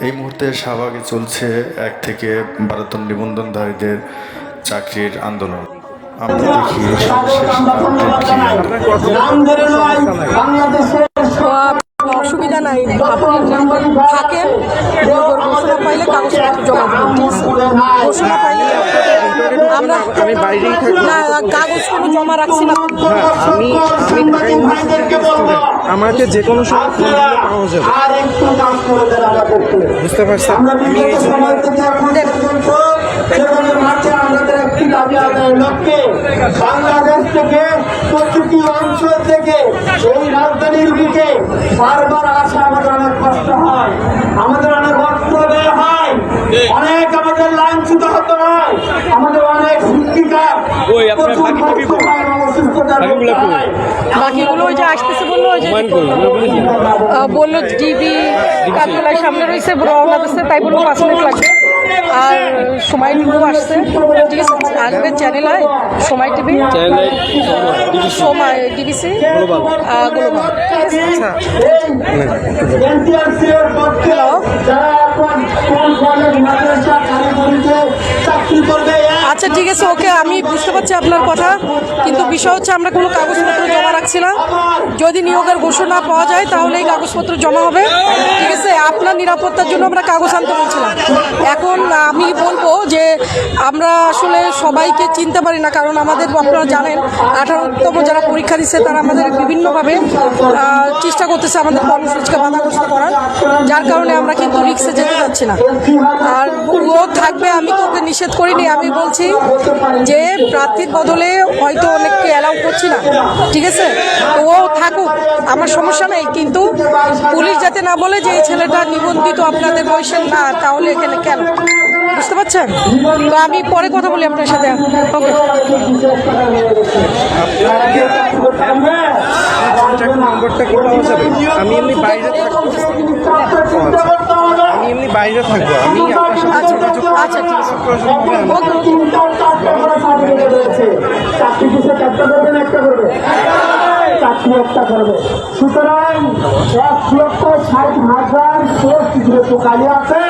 এই মুহূর্তে শাহবাগে চলছে এক থেকে ভারতন নিবন্ধনধারীদের চাকরির আন্দোলন। আমরা দেখি সর্বশেষ আপডেট কি অসুবিধা নাই আপনি থাকেন ঘোষণা পাইলে কাগজপত্র জমা? ঘোষণা পাইলে আমরা আমি বাইরেই থাকি। না কাগজ কোনো জমা রাখছি না। হ্যাঁ আমি আমি ঢাকা ইউনিভার্সিটি স্টুডেন্ট আমাকে যে কোনো সময় ফোন দিলে পাওয়া যাবে। বুঝতে পারছেন? আমি এই বাংলাদেশ থেকে প্রতিটি অঞ্চল থেকে এই রাজধানীর দিকে বারবার আসা আমাদের অনেক কষ্ট হয়। আমাদের অনেক অর্থ ব্যয় হয়। অনেক আমাদের লাঞ্ছিত হতে হয়। আমাদের অনেক শিক্ষিকা প্রচুর কষ্ট অসুস্থতা ভুগতে হয়। বাকিগুলো ওই যে আসতেছে বলল ওই যে বলল টিভি সামনে রয়েছে রওনা দিচ্ছে তাই বলল পাঁচ মিনিট লাগবে। আর সময় টিভিও আসছে ঠিক আছে আসবে চ্যানেল হয় সময় টিভি। সময় ডিবিসি গ্লোবাল করবে আচ্ছা। ঠিক আছে ওকে আমি বুঝতে পারছি আপনার কথা কিন্তু বিষয় হচ্ছে আমরা কোনো কাগজপত্র জমা রাখছি না যদি নিয়োগের ঘোষণা পাওয়া যায় তাহলে এই কাগজপত্র জমা হবে। ঠিক আছে আপনার নিরাপত্তার জন্য আমরা কাগজ আনতে বলছিলাম। এখন আমি বলব যে আমরা আসলে সবাইকে চিনতে পারি না, কারণ আমাদের আপনারা জানেন, আঠারোতম যারা পরীক্ষা দিচ্ছে তারা আমাদের বিভিন্নভাবে চেষ্টা করতেছে আমাদের কর্মসূচিকে বাধাগ্রস্ত করার, যার কারণে আমরা কিন্তু রিক্সে যেতে পারছি না। আর ও থাকবে, আমি তো ওকে নিষেধ করিনি, আমি বলছি যে প্রার্থীর বদলে হয়তো অনেককে অ্যালাউ করছি না, ঠিক আছে? ও থাকুক, আমার সমস্যা নেই, কিন্তু পুলিশ যাতে না বলে যে এই ছেলেটা নিবন্ধিত আপনাদের বয়সের না, তাহলে এখানে কেন? বুঝতে পারছেন? তো আমি পরে কথা বলি আপনার সাথে। আমি এমনি বাইরে আমি এমনি বাইরে থাকব। আমি আচ্ছা আচ্ছা ঠিক আছে। চাকরি একটা করবে। চাকরি করবে। সুতরাং এক লক্ষ ষাট হাজার পোস্ট যেহেতু খালি আছে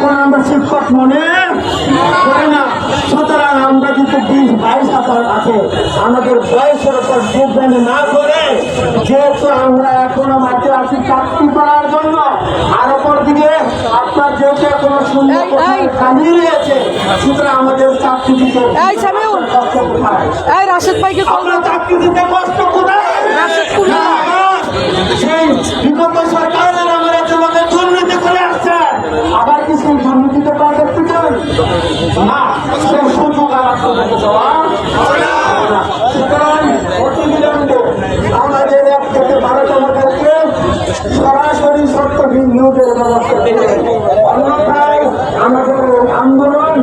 তখন আমরা শিক্ষক মনে করি না। সুতরাং আমরা কিন্তু বিশ বাইশ হাজার আছে। আমাদের বয়সের উপর যোগদান না করে যেহেতু আমরা এখনও মাঠে আছি চাকরি করার জন্য। আর ওপর দিকে আপনার যেহেতু এখনও এই। খালি রয়েছে সুতরাং আমাদের চাকরি দিতে রাশেদ ভাইকে আমরা চাকরি দিতে কষ্ট কোথায়? সেই বিগত সরকারের আমরা তোমাকে দুর্নীতি করে আসছে আবার কি সেই দুর্নীতিতে পা দেখতে চান না সেই সুযোগ আর আপনাদেরকে দেওয়া হবে না। সুতরাং অতি বিলম্বে আমাদের এক থেকে বারোতম ক্ষেত্রে সরাসরি সত্যহীন নিয়োগের আমাদের এই আন্দোলন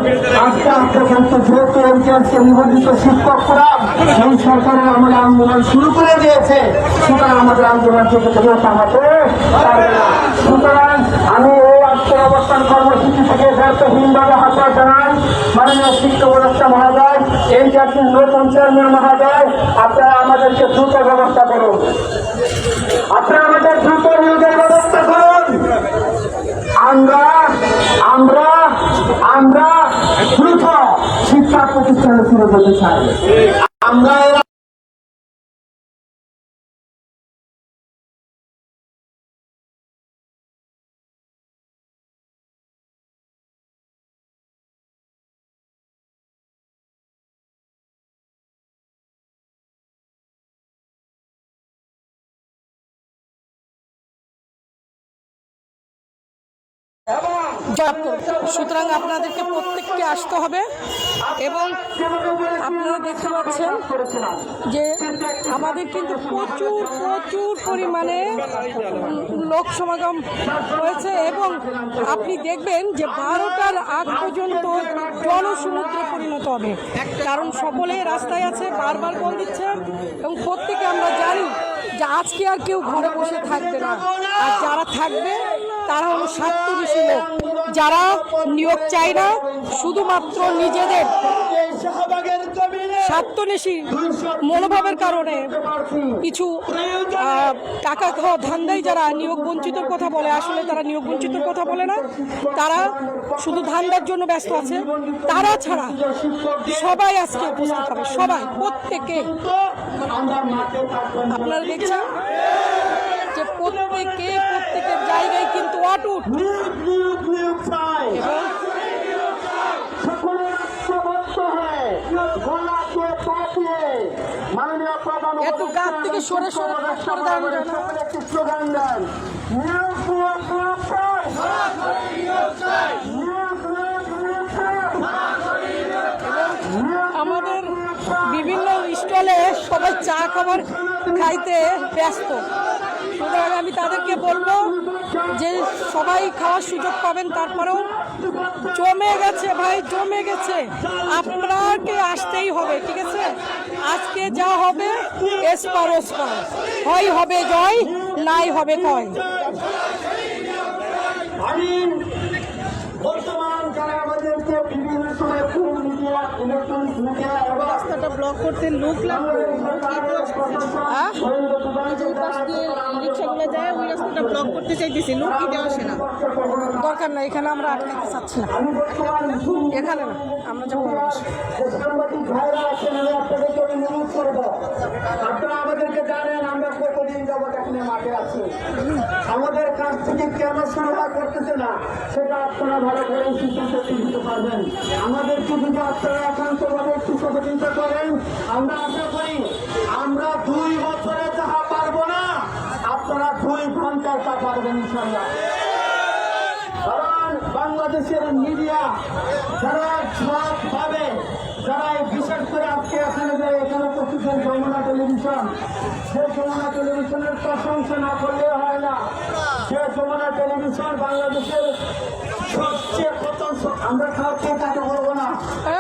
আস্তে আস্তে কিন্তু যেহেতু এনটিআরসি নিবন্ধিত শিক্ষকরা এই সরকারের আমাদের আন্দোলন শুরু করে দিয়েছে। সুতরাং আমাদের আন্দোলন থেকে পারবে না সুতরাং আমি এই আজকের অবস্থান কর্মসূচি থেকে ব্যর্থহীনভাবে হাসা জানাই। মাননীয় শিক্ষা উপদেষ্টা মহোদয় এনটিআরসির নতুন চেয়ারম্যান মহোদয়, আপনারা আমাদেরকে Suras Al-Mishaya. করব সুতরাং আপনাদেরকে প্রত্যেককে আসতে হবে এবং আপনারা দেখতে পাচ্ছেন যে আমাদের কিন্তু প্রচুর প্রচুর পরিমাণে লোক সমাগম হয়েছে এবং আপনি দেখবেন যে বারোটার আগ পর্যন্ত জনসমুদ্রে পরিণত হবে। কারণ সকলে রাস্তায় আছে, বারবার বল দিচ্ছে এবং প্রত্যেকে আমরা জানি যে আজকে আর কেউ ঘরে বসে থাকবে না। আর যারা থাকবে তারা হলো স্বার্থবেশী লোক যারা নিয়োগ চায় না শুধুমাত্র নিজেদের স্বার্থনেশী মনোভাবের কারণে কিছু টাকা খাওয়া ধান্দাই যারা নিয়োগ বঞ্চিতর কথা বলে আসলে তারা নিয়োগ বঞ্চিতর কথা বলে না। তারা শুধু ধান্দার জন্য ব্যস্ত আছে। তারা ছাড়া সবাই আজকে উপস্থিত হবে। সবাই প্রত্যেকে। আপনারা দেখছেন যে প্রত্যেকে প্রত্যেকের জায়গায় কিন্তু অটুট নিয়োগ নিয়োগ নিয়োগ চাই এবং সকলে ঐক্যবদ্ধ হয়ে গলাকে পাঠিয়ে মাননীয় এত গাছ থেকে সরে সরে একটি স্লোগান দেন। আমাদের বিভিন্ন স্টলে সবাই চা খাবার খাইতে ব্যস্ত। সুতরাং আমি তাদেরকে বলব যে সবাই খাওয়ার সুযোগ পাবেন তারপরেও জমে গেছে ভাই জমে গেছে। আপনাকে আসতেই হবে ঠিক আছে? আজকে যা হবে এসপার ওসপার। হয় হবে জয় নাই হবে কয় আমি বর্তমান যারা আমাদেরকে বিভিন্ন সময় ফোন মিডিয়া ইলেকট্রনিক্স মিডিয়া এবং রাস্তাটা ব্লক করতে লোক লাগবে। ওই ব্লক করতে চাইতেছি লোক দিতে আসে না। দরকার না এখানে আমরা আটকাতে চাচ্ছি না। এখানে না, আমরা যখন আমরা আমাদের কাছ থেকে কেন সুবিধা করতেছে না, সেটা আপনারা ভালো করে সিদ্ধান্ত দিতে পারবেন আমাদেরকে যদি আপনারা একান্তভাবে একটু সহযোগিতা করেন, আমরা আশা করি ঘন্টায় তা পারবেন ইনশাল্লাহ কারণ বাংলাদেশের মিডিয়া যারা সব পাবে যারা বিশেষ করে আজকে এখানে যে এখানে উপস্থিত হন যমুনা টেলিভিশন সে যমুনা টেলিভিশনের প্রশংসা না করলে হয় না। সে যমুনা টেলিভিশন বাংলাদেশের সবচেয়ে প্রথম আমরা কাউকে তাকে বলব না।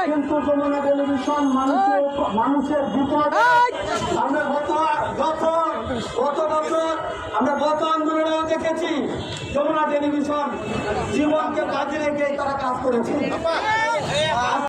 কিন্তু যমুনা টেলিভিশন মানুষের মানুষের বিপদ। আমরা গত গত গত বছর আমরা গত আন্দোলনেও দেখেছি যমুনা টেলিভিশন জীবনকে কাজে রেখে তারা কাজ করেছে।